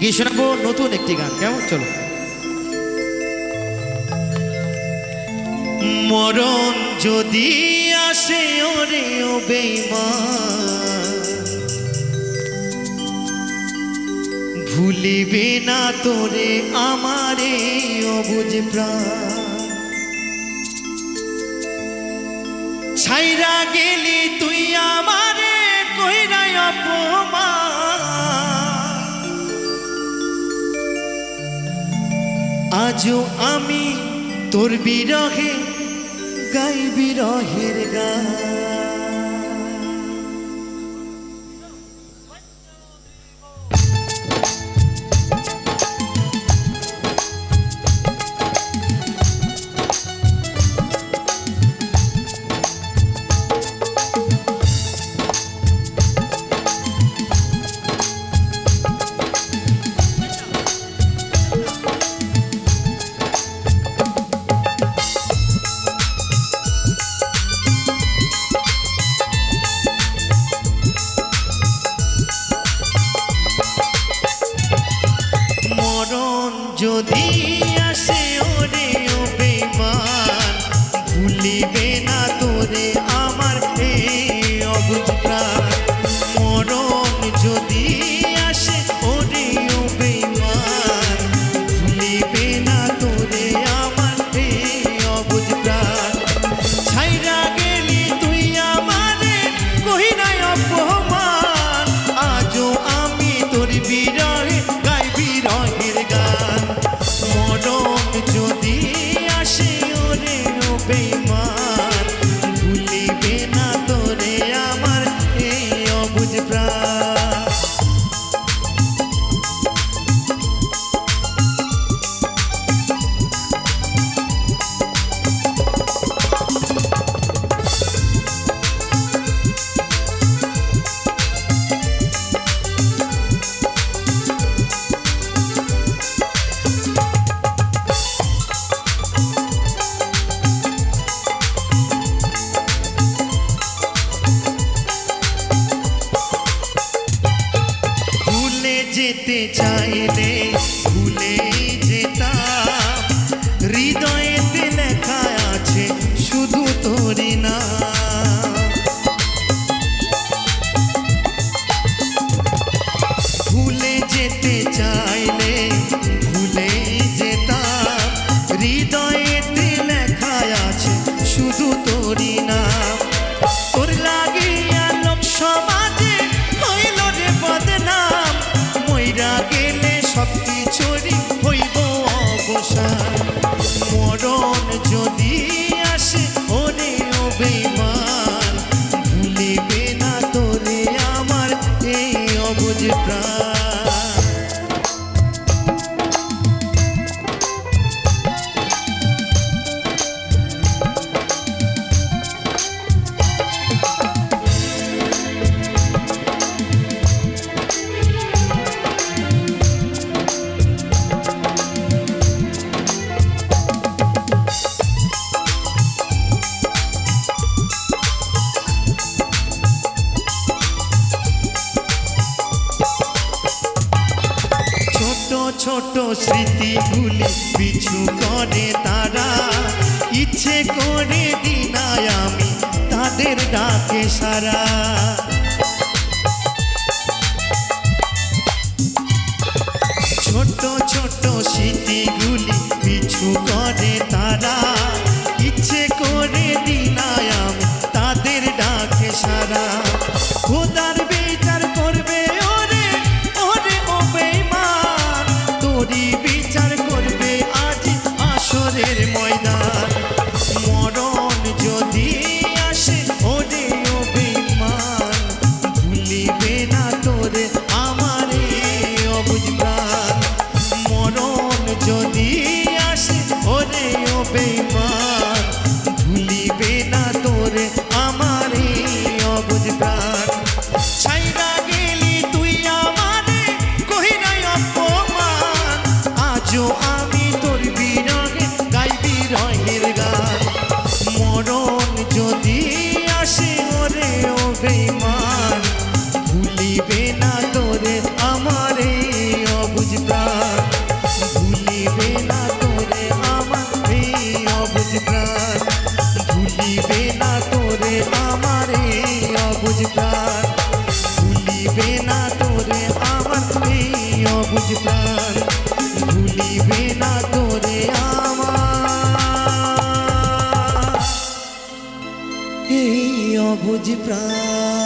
গিয়ে শোনাবো নতুন একটি গান। কেমন? চলো। মরণ যদি আসে ওরে ও বেমা ভুলিবে না তোরে আমারে অবুজ প্রাণ। ছাইরা গেলি তুই আজও আমি তোর বিরহে গাই বিরহের গান। যদি যেতে চাইলে ভুলে যে প্রাণ ছোট স্মৃতিগুলি পিছু করে তারা। ইচ্ছে করে দিনায় আমি তাদের ডাকে সারা। ছোট ছোট স্মৃতিগুলি পিছু করে তারা। ইচ্ছে প্রাণ ভুলিবে না তোরে আমার এই অবুঝ ভুলিবে না তোরে আমার এই অবুঝ প্রাণ